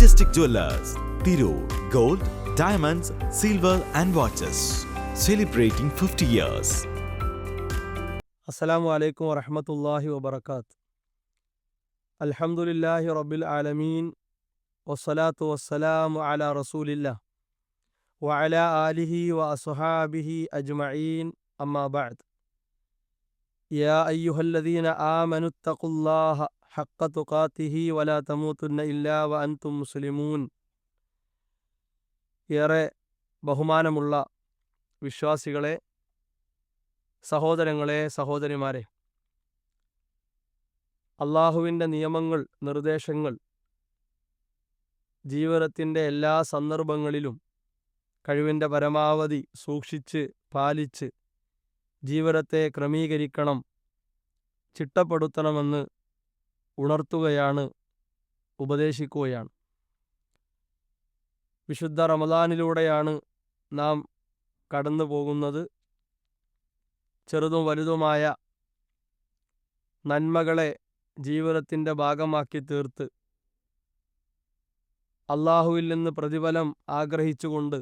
Majestic Jewelers, Tirur, Gold, Diamonds, Silver and Watches. Celebrating 50 years. അസ്സലാമു അലൈക്കും വറഹമത്തല്ലാഹി വബർക്കാത്ത് അൽഹംദുലില്ലാഹി റബ്ബിൽ ആലമീൻ വസ്സലാത്തു വസ്സലാമു അലാ റസൂലില്ല വഅല ആലിഹി വ അസ്ഹാബിഹി അജ്മഈൻ അമ്മാ ബഅദ് യാ അയ്യുഹല്ലദീന ആമനു തഖുല്ലാഹ ഹഖ തുഖാതിഹി വലാ തമൂത്തുന്ന ഇല്ലാ വ അൻതും മുസ്ലിമൂൻ. ഏറെ ബഹുമാനമുള്ള വിശ്വാസികളെ സഹോദരങ്ങളെ സഹോദരിമാരെ അള്ളാഹുവിന്റെ നിയമങ്ങൾ നിർദ്ദേശങ്ങൾ ജീവിതത്തിന്റെ എല്ലാ സന്ദർഭങ്ങളിലും കഴിവിന്റെ പരമാവധി സൂക്ഷിച്ച് പാലിച്ച് ജീവിതത്തെ ക്രമീകരിക്കണം ചിട്ടപ്പെടുത്തണമെന്ന് ഉണർത്തുകയാണ് ഉപദേശിക്കുകയാണ്. വിശുദ്ധ റമദാനിലൂടെയാണ് നാം കടന്നു പോകുന്നത്. ചെറുതും വലുതുമായ നന്മകളെ ജീവിതത്തിന്റെ ഭാഗമാക്കി തീർത്ത് അള്ളാഹുവിൽ നിന്ന് പ്രതിഫലം ആഗ്രഹിച്ചുകൊണ്ട്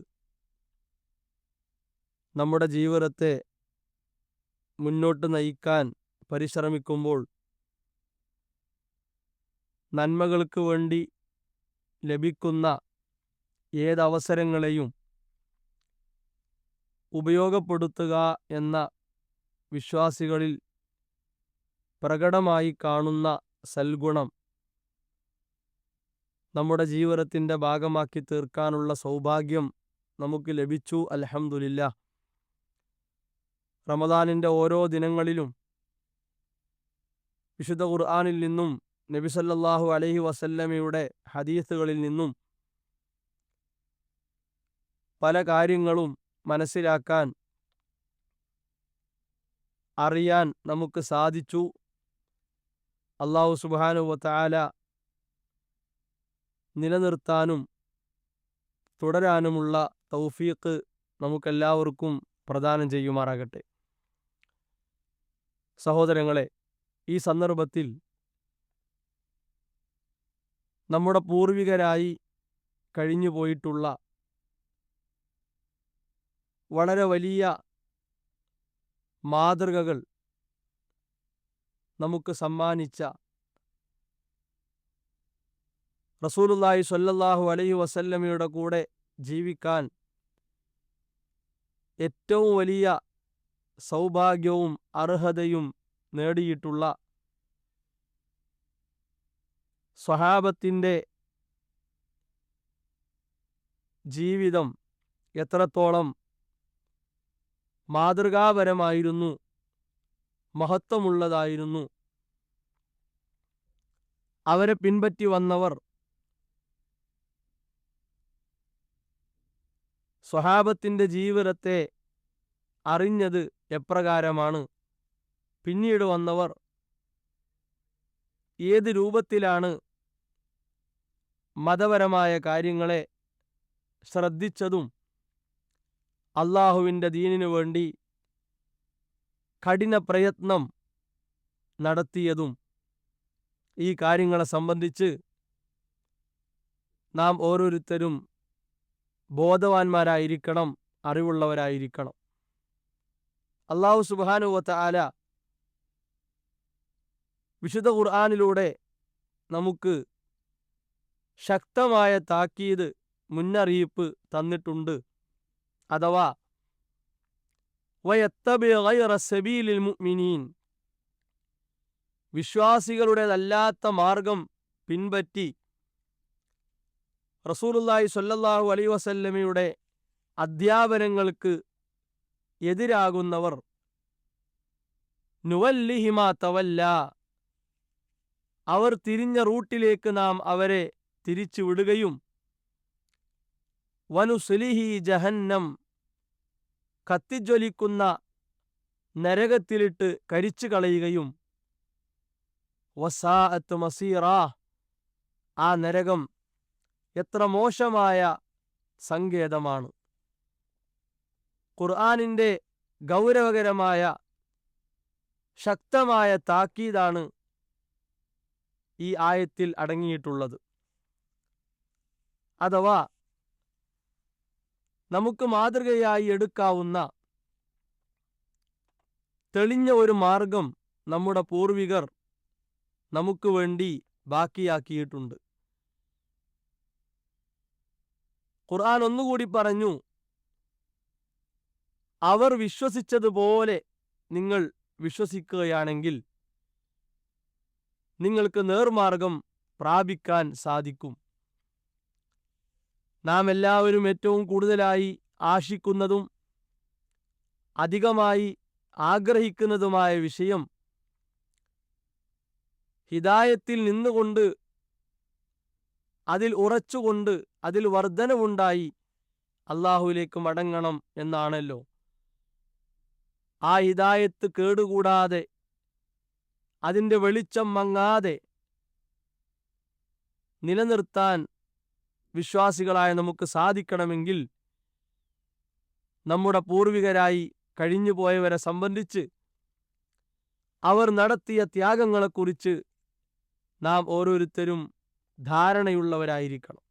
നമ്മുടെ ജീവിതത്തെ മുന്നോട്ട് നയിക്കാൻ പരിശ്രമിക്കുമ്പോൾ നന്മകൾക്ക് വേണ്ടി ലഭിക്കുന്ന ഏതവസരങ്ങളെയും ഉപയോഗപ്പെടുത്തുക എന്ന വിശ്വാസികളിൽ പ്രകടമായി കാണുന്ന സൽഗുണം നമ്മുടെ ജീവിതത്തിന്റെ ഭാഗമാക്കി തീർക്കാനുള്ള സൗഭാഗ്യം നമുക്ക് ലഭിച്ചു അലഹമുല്ല റമദാനിന്റെ ഓരോ ദിനങ്ങളിലും വിശുദ്ധ ഖുർആാനിൽ നിന്നും നബിസല്ലാഹു അലഹി വസല്ലമയുടെ ഹദീസുകളിൽ നിന്നും പല കാര്യങ്ങളും മനസ്സിലാക്കാൻ അറിയാൻ നമുക്ക് സാധിച്ചു. അള്ളാഹു സുബാനുവത്താല നിലനിർത്താനും തുടരാനുമുള്ള തൗഫീഖ് നമുക്കെല്ലാവർക്കും പ്രദാനം ചെയ്യുമാറാകട്ടെ. സഹോദരങ്ങളെ ഈ സന്ദർഭത്തിൽ നമ്മുടെ പൂർവികരായി കഴിഞ്ഞു പോയിട്ടുള്ള വളരെ വലിയ മാതൃകകൾ നമുക്ക് സമ്മാനിച്ച റസൂലുല്ലാഹി സ്വല്ലല്ലാഹു അലൈഹി വസല്ലമയുടെ കൂടെ ജീവിക്കാൻ ഏറ്റവും വലിയ സൗഭാഗ്യവും അർഹതയും നേടിയിട്ടുള്ള സ്വഹാബത്തിന്റെ ജീവിതം എത്രത്തോളം മാതൃകാപരമായിരുന്നു മഹത്വമുള്ളതായിരുന്നു. അവരെ പിൻപറ്റി വന്നവർ സ്വഹാബത്തിന്റെ ജീവിതത്തെ അറിഞ്ഞത് എപ്രകാരമാണ്? പിന്നീട് വന്നവർ ഏത് രൂപത്തിലാണ് മതപരമായ കാര്യങ്ങളെ ശ്രദ്ധിച്ചതും അള്ളാഹുവിന്റെ ദീനിനു വേണ്ടി കഠിന പ്രയത്നം നടത്തിയതും ഈ കാര്യങ്ങളെ സംബന്ധിച്ച് നാം ഓരോരുത്തരും ബോധവാന്മാരായിരിക്കണം അറിവുള്ളവരായിരിക്കണം. അള്ളാഹു സുബാനുവത്ത ആല വിശുദ്ധ ഖുർആാനിലൂടെ നമുക്ക് ശക്തമായ താക്കീത് മുന്നറിയിപ്പ് തന്നിട്ടുണ്ട്. അഥവാ വയത്തബിൽ മുഅ്മിനീൻ വിശ്വാസികളുടേതല്ലാത്ത മാർഗം പിൻപറ്റി റസൂലുല്ലായി സ്വല്ലല്ലാഹു അലൈ വസല്ലമയുടെ അധ്യാപനങ്ങൾക്ക് എതിരാകുന്നവർ നുവല്ലിഹിമ തവല്ല അവർ തിരിഞ്ഞ റൂട്ടിലേക്ക് നാം അവരെ തിരിച്ചു വിടുകയും വനുസുലിഹി ജഹന്നം കത്തിജ്വലിക്കുന്ന നരകത്തിലിട്ട് കരിച്ചു കളയുകയും വസാഅത്ത് മസീറ ആ നരകം എത്ര മോശമായ സങ്കേതമാണ്. ഖുർആാനിന്റെ ഗൗരവകരമായ ശക്തമായ താക്കീതാണ് ഈ ആയത്തിൽ അടങ്ങിയിട്ടുള്ളത്. അഥവാ നമുക്ക് മാതൃകയായി എടുക്കാവുന്ന തെളിഞ്ഞ ഒരു മാർഗം നമ്മുടെ പൂർവികർ നമുക്ക് വേണ്ടി ബാക്കിയാക്കിയിട്ടുണ്ട്. ഖുർആൻ ഒന്നുകൂടി പറഞ്ഞു അവർ വിശ്വസിച്ചതുപോലെ നിങ്ങൾ വിശ്വസിക്കുകയാണെങ്കിൽ നിങ്ങൾക്ക് നേർമാർഗം പ്രാപിക്കാൻ സാധിക്കും. നാം എല്ലാവരും ഏറ്റവും കൂടുതലായി ആശിക്കുന്നതും അധികമായി ആഗ്രഹിക്കുന്നതുമായ വിഷയം ഹിദായത്തിൽ നിന്നുകൊണ്ട് അതിൽ ഉറച്ചുകൊണ്ട് അതിൽ വർധനവുണ്ടായി അള്ളാഹുവിലേക്ക് മടങ്ങണം എന്നാണല്ലോ. ആ ഹിദായത്ത് കേടുകൂടാതെ അതിന്റെ വെളിച്ചം മങ്ങാതെ നിലനിർത്താൻ വിശ്വാസികളായ നമുക്ക് സാധിക്കണമെങ്കിൽ നമ്മുടെ പൂർവികരായി കഴിഞ്ഞുപോയവരെ സംബന്ധിച്ച് അവർ നടത്തിയ ത്യാഗങ്ങളെക്കുറിച്ച് നാം ഓരോരുത്തരും ധാരണയുള്ളവരായിരിക്കണം.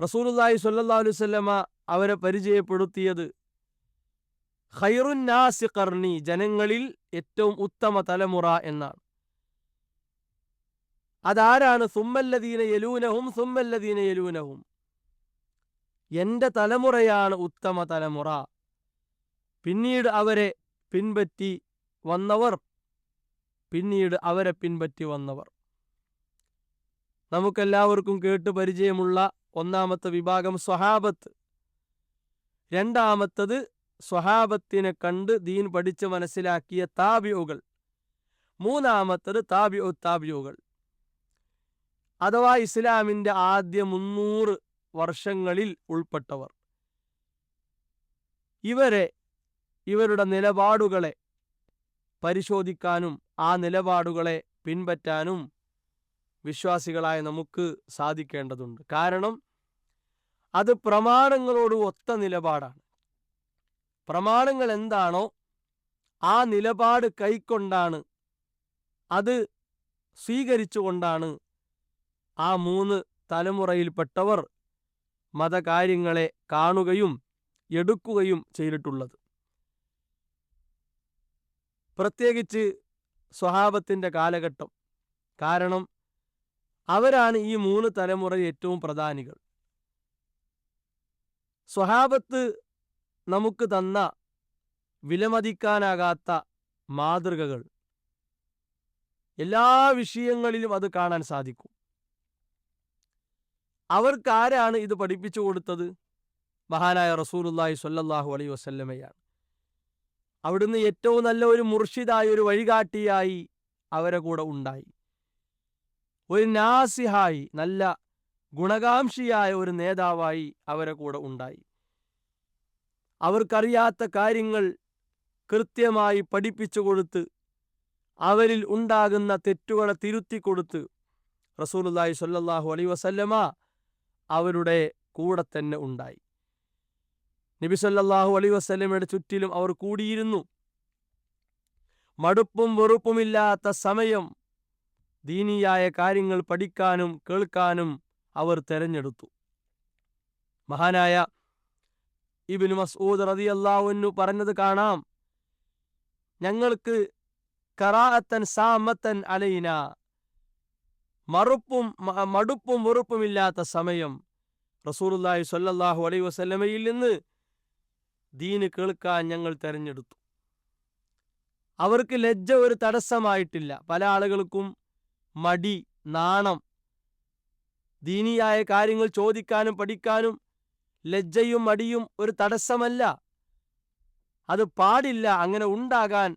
റസൂലുല്ലാഹി സ്വല്ലല്ലാഹു അലൈഹി വസല്ലമ അവരെ പരിചയപ്പെടുത്തിയത് ഖൈറുന്നാസി കർണി ജനങ്ങളിൽ ഏറ്റവും ഉത്തമ തലമുറ എന്നാണ്. അതാരാണ് സുമ്മല്ലദീന യലൂനഹും സുമ്മല്ലദീന യലൂനഹും? എന്റെ തലമുറയാണ് ഉത്തമ തലമുറ. പിന്നീട് അവരെ പിൻപറ്റി വന്നവർ പിന്നീട് അവരെ പിൻപറ്റി വന്നവർ. നമുക്കെല്ലാവർക്കും കേട്ട് പരിചയമുള്ള ഒന്നാമത്തെ വിഭാഗം സ്വഹാബത്ത്. രണ്ടാമത്തത് സ്വഹാബത്തിനെ കണ്ട് ദീൻ പഠിച്ച് മനസ്സിലാക്കിയ താബിയുകൾ മൂന്നാമത്തത് താബിയോ താബിയുകൾ അഥവാ ഇസ്ലാമിന്റെ ആദ്യ മുന്നൂറ് വർഷങ്ങളിൽ ഉൾപ്പെട്ടവർ. ഇവരെ ഇവരുടെ നിലപാടുകളെ പരിശോധിക്കാനും ആ നിലപാടുകളെ പിൻപറ്റാനും വിശ്വാസികളായ നമുക്ക് സാധിക്കേണ്ടതുണ്ട്. കാരണം അത് പ്രമാണങ്ങളോട് ഒത്ത നിലപാടാണ്. പ്രമാണങ്ങൾ എന്താണോ ആ നിലപാട് കൈക്കൊണ്ടാണ് അത് സ്വീകരിച്ചുകൊണ്ടാണ് ആ മൂന്ന് തലമുറയിൽപ്പെട്ടവർ മതകാര്യങ്ങളെ കാണുകയും എടുക്കുകയും ചെയ്തിട്ടുള്ളത്. പ്രത്യേകിച്ച് സ്വഹാബത്തിന്റെ കാലഘട്ടം. കാരണം അവരാണ് ഈ മൂന്ന് തലമുറ ഏറ്റവും പ്രധാനികൾ. സ്വഹാബത്ത് നമുക്ക് തന്ന വിലമതിക്കാനാകാത്ത മാതൃകകൾ. എല്ലാ വിഷയങ്ങളിലും അത് കാണാൻ സാധിക്കും. അവർക്കാരാണ് ഇത് പഠിപ്പിച്ചു കൊടുത്തത്? മഹാനായ റസൂലുല്ലാഹി സ്വല്ലല്ലാഹു അലൈ വസല്ലമയാണ്. അവിടുന്ന് ഏറ്റവും നല്ല ഒരു മുർഷിദായി ഒരു വഴികാട്ടിയായി അവരെ കൂടെ ഉണ്ടായി. ഒരു നാസിഹായി നല്ല ഗുണകാംക്ഷിയായ ഒരു നേതാവായി അവരെ കൂടെ ഉണ്ടായി. അവർക്കറിയാത്ത കാര്യങ്ങൾ കൃത്യമായി പഠിപ്പിച്ചു കൊടുത്ത് അവരിൽ ഉണ്ടാകുന്ന തെറ്റുകളെ തിരുത്തി കൊടുത്ത് റസൂലുല്ലാഹി സ്വല്ലല്ലാഹു അലൈ വസല്ലമ അവരുടെ കൂടെ തന്നെ ഉണ്ടായി. നബിസല്ലാഹു സല്ലല്ലാഹു വസ്ലമയുടെ ചുറ്റിലും അവർ കൂടിയിരുന്നു. മടുപ്പും വെറുപ്പുമില്ലാത്ത സമയം ദീനിയായ കാര്യങ്ങൾ പഠിക്കാനും കേൾക്കാനും അവർ തെരഞ്ഞെടുത്തു. മഹാനായ ഇബിന് മസൂദ് റതി അള്ളാഹുന്നു പറഞ്ഞത് കാണാം ഞങ്ങൾക്ക് കറാഅത്തൻ സാമത്തൻ അലൈന മറുപ്പും മടുപ്പും വെറുപ്പുമില്ലാത്ത സമയം റസൂലുള്ളാഹി സ്വല്ലല്ലാഹു അലൈ വസല്ലമയിൽ നിന്ന് ദീന് കേൾക്കാൻ ഞങ്ങൾ തെരഞ്ഞെടുത്തു. അവർക്ക് ലജ്ജ ഒരു തടസ്സമായിട്ടില്ല. പല ആളുകൾക്കും മടി നാണം ദീനിയായ കാര്യങ്ങൾ ചോദിക്കാനും പഠിക്കാനും ലജ്ജയും മടിയും ഒരു തടസ്സമല്ല. അത് പാടില്ല അങ്ങനെ ഉണ്ടാകാൻ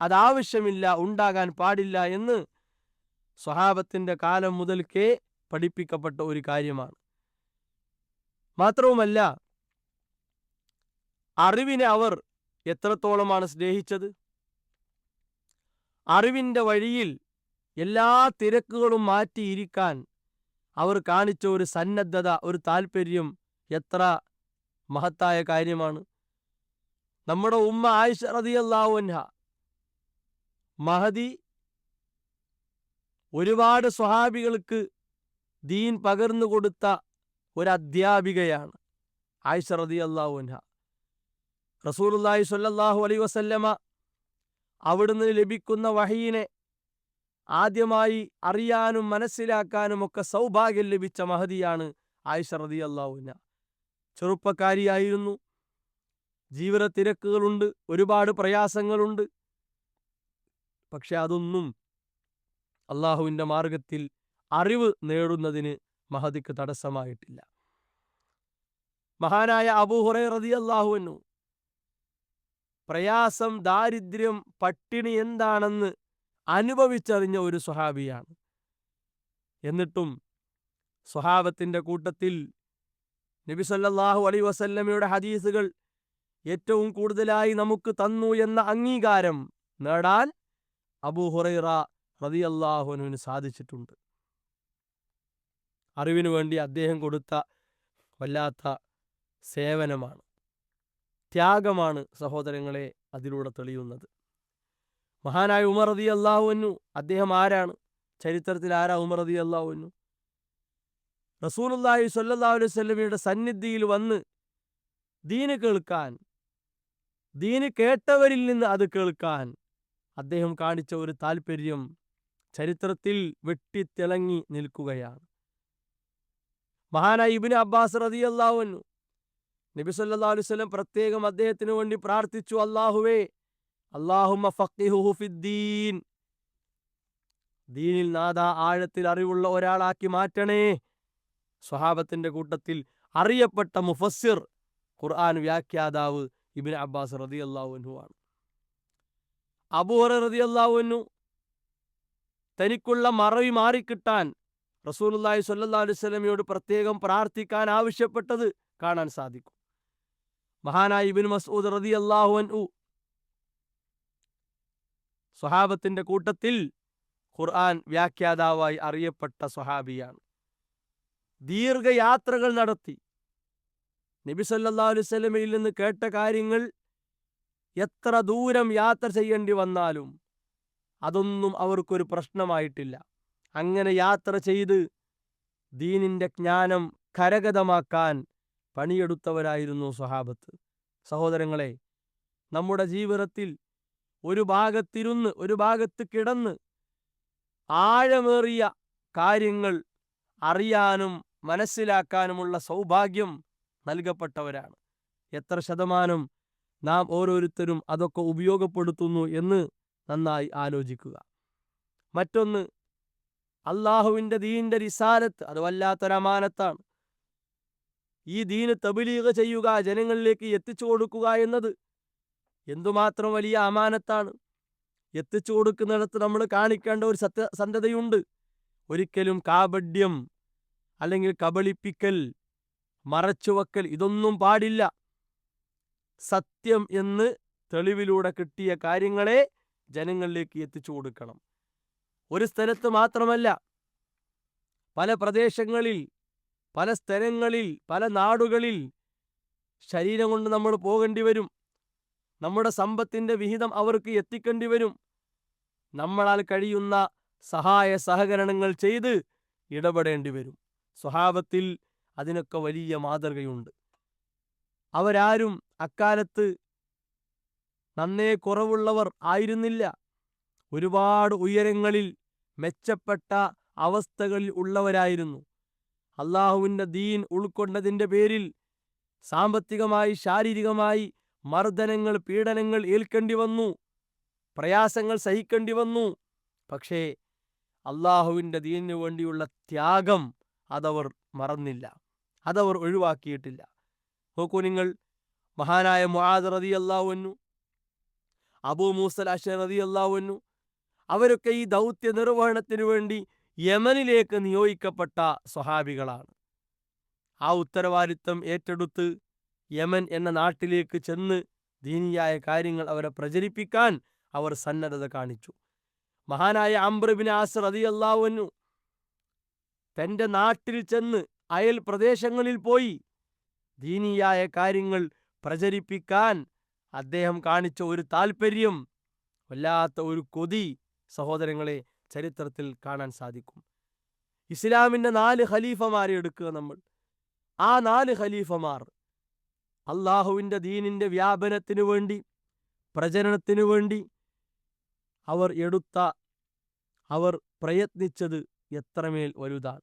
അതാവശ്യമില്ല ഉണ്ടാകാൻ പാടില്ല എന്ന് സ്വഹാബത്തിന്റെ കാലം മുതൽക്കേ പഠിപ്പിക്കപ്പെട്ട ഒരു കാര്യമാണ്. മാത്രവുമല്ല അറിവിനെ അവർ എത്രത്തോളമാണ് സ്നേഹിച്ചത്? അറിവിന്റെ വഴിയിൽ എല്ലാ തിരക്കുകളും മാറ്റിയിരിക്കാൻ അവർ കാണിച്ച ഒരു സന്നദ്ധത ഒരു താല്പര്യം എത്ര മഹത്തായ കാര്യമാണ്. നമ്മുടെ ഉമ്മ ആയിഷ റളിയല്ലാഹു അൻഹ മഹദി ഒരുപാട് സ്വഹാബികൾക്ക് ദീൻ പകർന്നു കൊടുത്ത ഒരു അധ്യാപികയാണ് ആയിഷ റതി അൻഹ. റസൂലുള്ളാഹി സ്വല്ലല്ലാഹു അലൈ വസല്ലമ അവിടുന്ന് ലഭിക്കുന്ന വഹീനെ ആദ്യമായി അറിയാനും മനസ്സിലാക്കാനും ഒക്കെ സൗഭാഗ്യം ലഭിച്ച മഹതിയാണ് ആയിഷ റതി അൻഹ. ചെറുപ്പക്കാരിയായിരുന്നു. ജീവിത തിരക്കുകളുണ്ട് ഒരുപാട് പ്രയാസങ്ങളുണ്ട്. പക്ഷെ അതൊന്നും അള്ളാഹുവിന്റെ മാർഗത്തിൽ അറിവ് നേടുന്നതിന് മഹദിക്ക് തടസ്സമായിട്ടില്ല. മഹാനായ അബൂഹുറൈ റതി അള്ളാഹുവിനു പ്രയാസം ദാരിദ്ര്യം പട്ടിണി എന്താണെന്ന് അനുഭവിച്ചറിഞ്ഞ ഒരു സ്വഹാബിയാണ്. എന്നിട്ടും സ്വഹാബത്തിന്റെ കൂട്ടത്തിൽ നബി അലൈ വസല്ലമയുടെ ഹദീസുകൾ ഏറ്റവും കൂടുതലായി നമുക്ക് തന്നു എന്ന അംഗീകാരം നേടാൻ അബൂ ഹുറൈറ റതിയല്ലാഹുവിന് സാധിച്ചിട്ടുണ്ട്. അറിവിനു വേണ്ടി അദ്ദേഹം കൊടുത്ത വല്ലാത്ത സേവനമാണ്. ത്യാഗമാണ് സഹോദരങ്ങളെ അതിലൂടെ തെളിയുന്നത്. മഹാനായ ഉമർ റതി അള്ളാഹുവിനു അദ്ദേഹം ആരാണ്? ചരിത്രത്തിൽ ആരാ ഉമർ റതി അള്ളാഹുവിനു റസൂലുല്ലാഹി സ്വല്ലല്ലാഹു അലൈഹി സന്നിധിയിൽ വന്ന് ദീന് കേൾക്കാൻ ദീന് കേട്ടവരിൽ നിന്ന് അത് കേൾക്കാൻ അദ്ദേഹം കാണിച്ച ഒരു താല്പര്യം ചരിത്രത്തിൽ വെട്ടിത്തിളങ്ങി നിൽക്കുകയാണ്. മഹാനായ ഇബിന് അബ്ബാസ് റതി അള്ളാഹുവിനു നബി പ്രത്യേകം അദ്ദേഹത്തിന് വേണ്ടി പ്രാർത്ഥിച്ചു അള്ളാഹുവേ അള്ളാഹുമ ദീനിൽ നാദ ആഴത്തിൽ അറിവുള്ള ഒരാളാക്കി മാറ്റണേ. സ്വഹാബത്തിന്റെ കൂട്ടത്തിൽ അറിയപ്പെട്ട മുഫസ്സിർ ഖുർആൻ വ്യാഖ്യാതാവ് ഇബിൻ അബ്ബാസ് റതി അള്ളാഹുനു ആണ്. അബൂഹറ റതി അള്ളാഹുനു തനിക്കുള്ള മറവി മാറിക്കിട്ടാൻ റസൂലുല്ലാഹി അലൈഹി വസല്ലമയോട് പ്രത്യേകം പ്രാർത്ഥിക്കാൻ ആവശ്യപ്പെട്ടത് കാണാൻ സാധിക്കും. മഹാനായ ഇബിൻ മസൂദ് റതി അള്ളാഹു സ്വഹാബത്തിന്റെ കൂട്ടത്തിൽ ഖുർആൻ വ്യാഖ്യാതാവായി അറിയപ്പെട്ട സ്വഹാബിയാണ്. ദീർഘയാത്രകൾ നടത്തി. നബി സല്ലാ അലൈഹി വസല്ലമയിൽ നിന്ന് കേട്ട കാര്യങ്ങൾ എത്ര ദൂരം യാത്ര ചെയ്യേണ്ടി വന്നാലും അതൊന്നും അവർക്കൊരു പ്രശ്നമായിട്ടില്ല. അങ്ങനെ യാത്ര ചെയ്ത് ദീനിന്റെ ജ്ഞാനം കരഗതമാക്കാൻ പണിയെടുത്തവരായിരുന്നു സ്വഹാബത്ത്. സഹോദരങ്ങളെ നമ്മുടെ ജീവിതത്തിൽ ഒരു ഭാഗത്തിരുന്ന് ഒരു ഭാഗത്ത് കിടന്ന് ആഴമേറിയ കാര്യങ്ങൾ അറിയാനും മനസ്സിലാക്കാനുമുള്ള സൗഭാഗ്യം നൽകപ്പെട്ടവരാണ്. എത്ര ശതമാനം നാം ഓരോരുത്തരും അതൊക്കെ ഉപയോഗപ്പെടുത്തുന്നു എന്ന് നന്നായി ആലോചിക്കുക. മറ്റൊന്ന് അള്ളാഹുവിന്റെ ദീനിന്റെ റിസാലത്ത് അത് വല്ലാത്തൊരമാനത്താണ്. ഈ ദീന് തബിലീക ചെയ്യുക ജനങ്ങളിലേക്ക് എത്തിച്ചു കൊടുക്കുക എന്നത് എന്തുമാത്രം വലിയ അമാനത്താണ്. എത്തിച്ചു കൊടുക്കുന്നിടത്ത് നമ്മൾ കാണിക്കേണ്ട ഒരു സത്യസന്ധതയുണ്ട് ഒരിക്കലും കാപഡ്യം അല്ലെങ്കിൽ കബളിപ്പിക്കൽ മറച്ചുവെക്കൽ ഇതൊന്നും പാടില്ല. സത്യം എന്ന് തെളിവിലൂടെ കിട്ടിയ കാര്യങ്ങളെ ജനങ്ങളിലേക്ക് എത്തിച്ചു കൊടുക്കണം. ഒരു സ്ഥലത്ത് മാത്രമല്ല പല പ്രദേശങ്ങളിൽ പല സ്ഥലങ്ങളിൽ പല നാടുകളിൽ ശരീരം കൊണ്ട് നമ്മൾ പോകേണ്ടി വരും. നമ്മുടെ സമ്പത്തിന്റെ വിഹിതം അവർക്ക് എത്തിക്കേണ്ടി വരും. നമ്മളാൽ കഴിയുന്ന സഹായ സഹകരണങ്ങൾ ചെയ്ത് ഇടപെടേണ്ടി വരും. സ്വഭാവത്തിൽ അതിനൊക്കെ വലിയ മാതൃകയുണ്ട്. അവരാരും അക്കാലത്ത് നന്നേ കുറവുള്ളവർ ആയിരുന്നില്ല. ഒരുപാട് ഉയരങ്ങളിൽ മെച്ചപ്പെട്ട അവസ്ഥകളിൽ ഉള്ളവരായിരുന്നു. അള്ളാഹുവിന്റെ ദീൻ ഉൾക്കൊണ്ടതിന്റെ പേരിൽ സാമ്പത്തികമായി ശാരീരികമായി മർദ്ദനങ്ങൾ പീഡനങ്ങൾ ഏൽക്കേണ്ടി വന്നു. പ്രയാസങ്ങൾ സഹിക്കേണ്ടി വന്നു. പക്ഷേ അള്ളാഹുവിന്റെ ദീനിനു വേണ്ടിയുള്ള ത്യാഗം അതവർ മറന്നില്ല. അതവർ ഒഴിവാക്കിയിട്ടില്ല. നോക്കൂ നിങ്ങൾ മഹാനായ മുഹാദ് റതി അള്ളാഹുവന്നു അബൂ മൂസൽ അഷർ റതി അള്ളാഹുവന്നു അവരൊക്കെ ഈ ദൗത്യ നിർവഹണത്തിനു വേണ്ടി യമനിലേക്ക് നിയോഗിക്കപ്പെട്ട സ്വഹാബികളാണ്. ആ ഉത്തരവാദിത്വം ഏറ്റെടുത്ത് യമൻ എന്ന നാട്ടിലേക്ക് ചെന്ന് ദീനിയായ കാര്യങ്ങൾ അവരെ പ്രചരിപ്പിക്കാൻ അവർ സന്നദ്ധത കാണിച്ചു. മഹാനായ അംബ്രബിൻ ആസർ റതി അള്ളാഹുവന്നു തന്റെ നാട്ടിൽ ചെന്ന് അയൽ പ്രദേശങ്ങളിൽ പോയി ദീനിയായ കാര്യങ്ങൾ പ്രചരിപ്പിക്കാൻ അദ്ദേഹം കാണിച്ച ഒരു താല്പര്യം വല്ലാത്ത ഒരു കൊതി സഹോദരങ്ങളെ ചരിത്രത്തിൽ കാണാൻ സാധിക്കും. ഇസ്ലാമിന്റെ നാല് ഖലീഫമാരെ എടുക്കുക നമ്മൾ. ആ നാല് ഖലീഫമാർ അള്ളാഹുവിന്റെ ദീനിന്റെ വ്യാപനത്തിനു വേണ്ടി പ്രചരണത്തിനു വേണ്ടി അവർ എടുത്ത അവർ പ്രയത്നിച്ചത് എത്രമേൽ വലുതാണ്.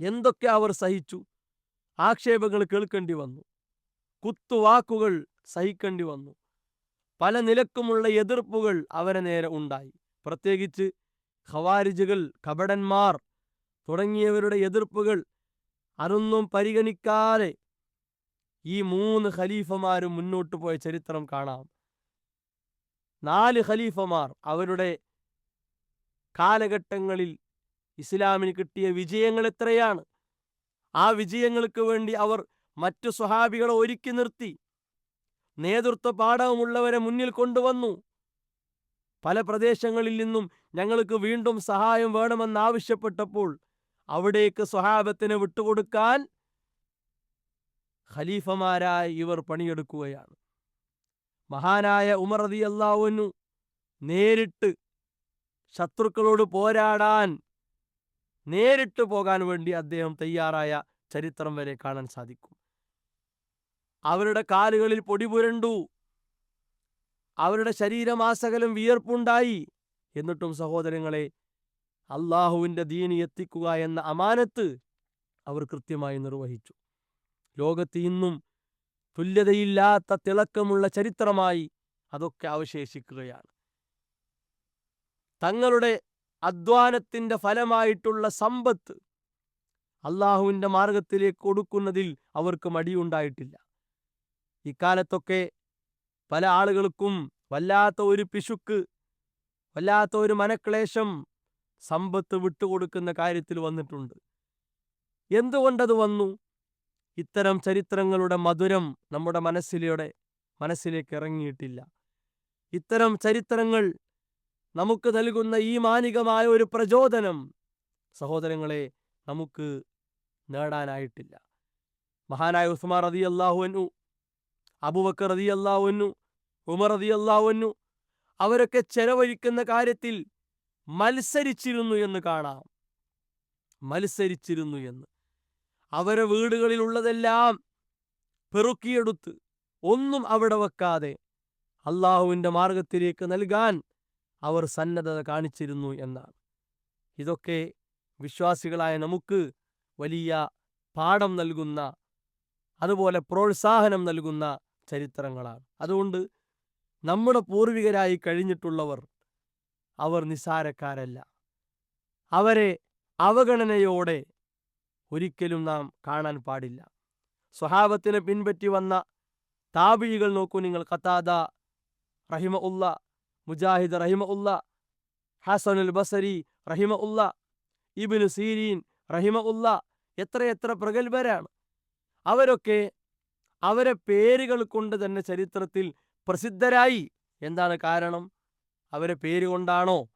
എന്തൊക്കെ അവർ സഹിച്ചു? ആക്ഷേപങ്ങൾ കേൾക്കേണ്ടി വന്നു. കുത്തുവാക്കുകൾ സഹിക്കേണ്ടി വന്നു. പല നിലക്കുമുള്ള എതിർപ്പുകൾ അവരെ നേരെ ഉണ്ടായി. പ്രത്യേകിച്ച് ഖവാരിജുകൾ കപടന്മാർ തുടങ്ങിയവരുടെ എതിർപ്പുകൾ അതൊന്നും പരിഗണിക്കാതെ ഈ മൂന്ന് ഖലീഫമാരും മുന്നോട്ട് പോയ ചരിത്രം കാണാം. നാല് ഖലീഫമാർ അവരുടെ കാലഘട്ടങ്ങളിൽ ഇസ്ലാമിന് കിട്ടിയ വിജയങ്ങൾ എത്രയാണ്? ആ വിജയങ്ങൾക്ക് വേണ്ടി അവർ മറ്റു സ്വഹാബികളെ ഒരുക്കി നിർത്തി. നേതൃത്വ പാഠവുമുള്ളവരെ മുന്നിൽ കൊണ്ടുവന്നു. പല പ്രദേശങ്ങളിൽ നിന്നും ഞങ്ങൾക്ക് വീണ്ടും സഹായം വേണമെന്നാവശ്യപ്പെട്ടപ്പോൾ അവിടേക്ക് സ്വഹാബത്തിന് വിട്ടുകൊടുക്കാൻ ഖലീഫമാരായി ഇവർ പണിയെടുക്കുകയാണ്. മഹാനായ ഉമർ അള്ളാഹുനു നേരിട്ട് ശത്രുക്കളോട് പോരാടാൻ നേരിട്ട് പോകാൻ വേണ്ടി അദ്ദേഹം തയ്യാറായ ചരിത്രം വരെ കാണാൻ സാധിക്കും. അവരുടെ കാലുകളിൽ പൊടി പുരണ്ടു. അവരുടെ ശരീരമാസകലം വിയർപ്പുണ്ടായി. എന്നിട്ടും സഹോദരങ്ങളെ അള്ളാഹുവിന്റെ ദീനി എത്തിക്കുക എന്ന അമാനത്ത് അവർ കൃത്യമായി നിർവഹിച്ചു. ലോകത്ത് ഇന്നും തുല്യതയില്ലാത്ത തിളക്കമുള്ള ചരിത്രമായി അതൊക്കെ അവശേഷിക്കുകയാണ്. തങ്ങളുടെ അധ്വാനത്തിന്റെ ഫലമായിട്ടുള്ള സമ്പത്ത് അള്ളാഹുവിന്റെ മാർഗത്തിലേക്ക് കൊടുക്കുന്നതിൽ അവർക്ക് മടിയുണ്ടായിട്ടില്ല. ഇക്കാലത്തൊക്കെ പല ആളുകൾക്കും വല്ലാത്ത ഒരു പിശുക്ക് വല്ലാത്ത ഒരു മനക്ലേശം സമ്പത്ത് വിട്ടുകൊടുക്കുന്ന കാര്യത്തിൽ വന്നിട്ടുണ്ട്. എന്തുകൊണ്ടത് വന്നു? ഇത്തരം ചരിത്രങ്ങളുടെ മധുരം നമ്മുടെ മനസ്സിലൂടെ മനസ്സിലേക്ക് ഇറങ്ങിയിട്ടില്ല. ഇത്തരം ചരിത്രങ്ങൾ നമുക്ക് നൽകുന്ന ഈ മാനികമായ ഒരു പ്രചോദനം സഹോദരങ്ങളെ നമുക്ക് നേടാനായിട്ടില്ല. മഹാനായ ഉസ്മാൻ റതി അള്ളാഹുവനു അബുബക്കർ റതി അള്ളാവുന്നു ഉമർ റതി അള്ളാവുന്നു അവരൊക്കെ ചെലവഴിക്കുന്ന കാര്യത്തിൽ മത്സരിച്ചിരുന്നു എന്ന് കാണാം. മത്സരിച്ചിരുന്നു എന്ന്. അവരെ വീടുകളിലുള്ളതെല്ലാം പെറുക്കിയെടുത്ത് ഒന്നും അവിടെ വെക്കാതെ അള്ളാഹുവിന്റെ മാർഗത്തിലേക്ക് നൽകാൻ അവർ സന്നദ്ധത കാണിച്ചിരുന്നു എന്നാണ്. ഇതൊക്കെ വിശ്വാസികളായ നമുക്ക് വലിയ പാഠം നൽകുന്ന അതുപോലെ പ്രോത്സാഹനം നൽകുന്ന ചരിത്രങ്ങളാണ്. അതുകൊണ്ട് നമ്മുടെ പൂർവികരായി കഴിഞ്ഞിട്ടുള്ളവർ അവർ നിസാരക്കാരല്ല അവരെ അവഗണനയോടെ ഒരിക്കലും നാം കാണാൻ പാടില്ല. സ്വഹാബത്തിനെ പിൻപറ്റി വന്ന താപിഴികൾ നോക്കൂ നിങ്ങൾ. കത്താദ റഹിമ ഉള്ള മുജാഹിദ് റഹിമ ഉള്ള ഹസനുൽ ബസരി റഹിമ ഉള്ള ഇബിന് സീരീൻ റഹിമ ഉള്ള എത്രയെത്ര പ്രഗത്ഭരാണ്. അവരൊക്കെ അവരെ പേരുകൾ കൊണ്ട് തന്നെ ചരിത്രത്തിൽ പ്രസിദ്ധരായി. എന്താണ് കാരണം? അവരെ പേര് കൊണ്ടാണോ?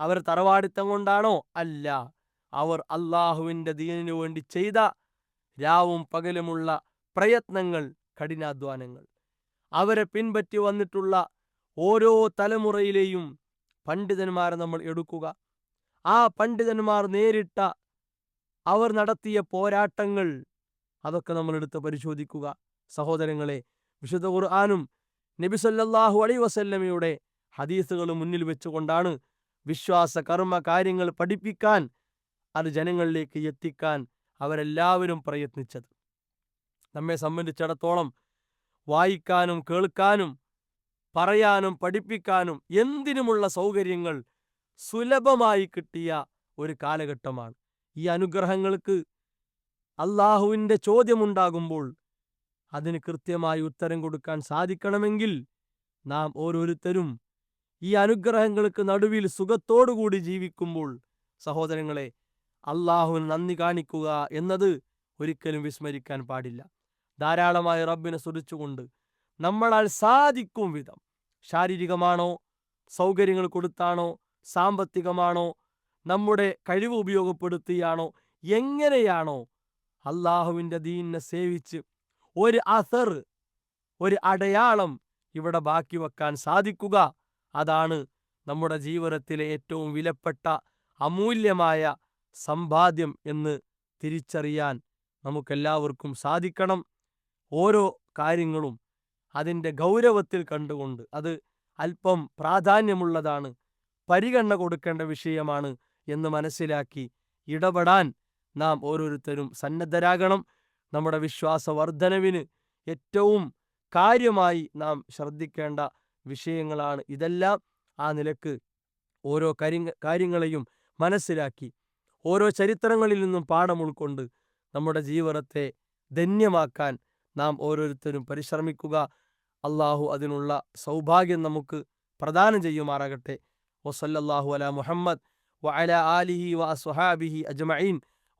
അവർ തറവാടിത്തം കൊണ്ടാണോ? അല്ല. അവർ അള്ളാഹുവിന്റെ ദീനിനു വേണ്ടി ചെയ്ത രാവും പകലുമുള്ള പ്രയത്നങ്ങൾ കഠിനാധ്വാനങ്ങൾ. അവരെ പിൻപറ്റി വന്നിട്ടുള്ള ഓരോ തലമുറയിലെയും പണ്ഡിതന്മാരെ നമ്മൾ എടുക്കുക. ആ പണ്ഡിതന്മാർ നേരിട്ട അവർ നടത്തിയ പോരാട്ടങ്ങൾ അതൊക്കെ നമ്മളെടുത്ത് പരിശോധിക്കുക. സഹോദരങ്ങളെ വിശുദ്ധ ഖുർആാനും നബി സല്ലല്ലാഹു അലൈ വസല്ലമയുടെ ഹദീസുകൾ മുന്നിൽ വെച്ചുകൊണ്ടാണ് വിശ്വാസ കർമ്മ കാര്യങ്ങൾ പഠിപ്പിക്കാൻ അത് ജനങ്ങളിലേക്ക് എത്തിക്കാൻ അവരെല്ലാവരും പ്രയത്നിച്ചത്. നമ്മെ സംബന്ധിച്ചിടത്തോളം വായിക്കാനും കേൾക്കാനും പറയാനും പഠിപ്പിക്കാനും എന്തിനുമുള്ള സൗകര്യങ്ങൾ സുലഭമായി കിട്ടിയ ഒരു കാലഘട്ടമാണ്. ഈ അനുഗ്രഹങ്ങൾക്ക് അള്ളാഹുവിന്റെ ചോദ്യമുണ്ടാകുമ്പോൾ അതിന് കൃത്യമായി ഉത്തരം കൊടുക്കാൻ സാധിക്കണമെങ്കിൽ നാം ഓരോരുത്തരും ഈ അനുഗ്രഹങ്ങൾക്ക് നടുവിൽ സുഖത്തോടുകൂടി ജീവിക്കുമ്പോൾ സഹോദരങ്ങളെ അള്ളാഹുവിന് നന്ദി കാണിക്കുക എന്നത് ഒരിക്കലും വിസ്മരിക്കാൻ പാടില്ല. ധാരാളമായി റബ്ബിനെ സ്തുതിച്ചുകൊണ്ട് നമ്മളാൽ സാധിക്കും വിധം. ശാരീരികമാണോ സൗകര്യങ്ങൾ കൊടുത്താണോ സാമ്പത്തികമാണോ നമ്മുടെ കഴിവ് ഉപയോഗപ്പെടുത്തിയാണോ എങ്ങനെയാണോ അള്ളാഹുവിന്റെ ദീനിനെ സേവിച്ച് ഒരു അസർ ഒരു അടയാളം ഇവിടെ ബാക്കി വെക്കാൻ സാധിക്കുക. അതാണ് നമ്മുടെ ജീവിതത്തിലെ ഏറ്റവും വിലപ്പെട്ട അമൂല്യമായ സമ്പാദ്യം എന്ന് തിരിച്ചറിയാൻ നമുക്കെല്ലാവർക്കും സാധിക്കണം. ഓരോ കാര്യങ്ങളും അതിന്റെ ഗൗരവത്തിൽ കണ്ടുകൊണ്ട് അത് അല്പം പ്രാധാന്യമുള്ളതാണ്. പരിഗണന കൊടുക്കേണ്ട വിഷയമാണ് എന്ന് മനസ്സിലാക്കി ഇടപെടാൻ നാം ഓരോരുത്തരും സന്നദ്ധരാകണം. നമ്മുടെ വിശ്വാസവർദ്ധനവിന് ഏറ്റവും കാര്യമായി നാം ശ്രദ്ധിക്കേണ്ട വിഷയങ്ങളാണ് ഇതെല്ലാം. ആ നിലയ്ക്ക് ഓരോ കാര്യങ്ങ കാര്യങ്ങളെയും മനസ്സിലാക്കി ഓരോ ചരിത്രങ്ങളിൽ നിന്നും പാഠം ഉൾക്കൊണ്ട് നമ്മുടെ ജീവിതത്തെ ധന്യമാക്കാൻ നാം ഓരോരുത്തരും പരിശ്രമിക്കുക. അള്ളാഹു അതിനുള്ള സൗഭാഗ്യം നമുക്ക് പ്രദാനം ചെയ്യുമാറാകട്ടെ. വസല്ലാഹു അല മുഹമ്മദ് വഅല ആലിഹി സുഹാബിഹി അജ്മഈൻ.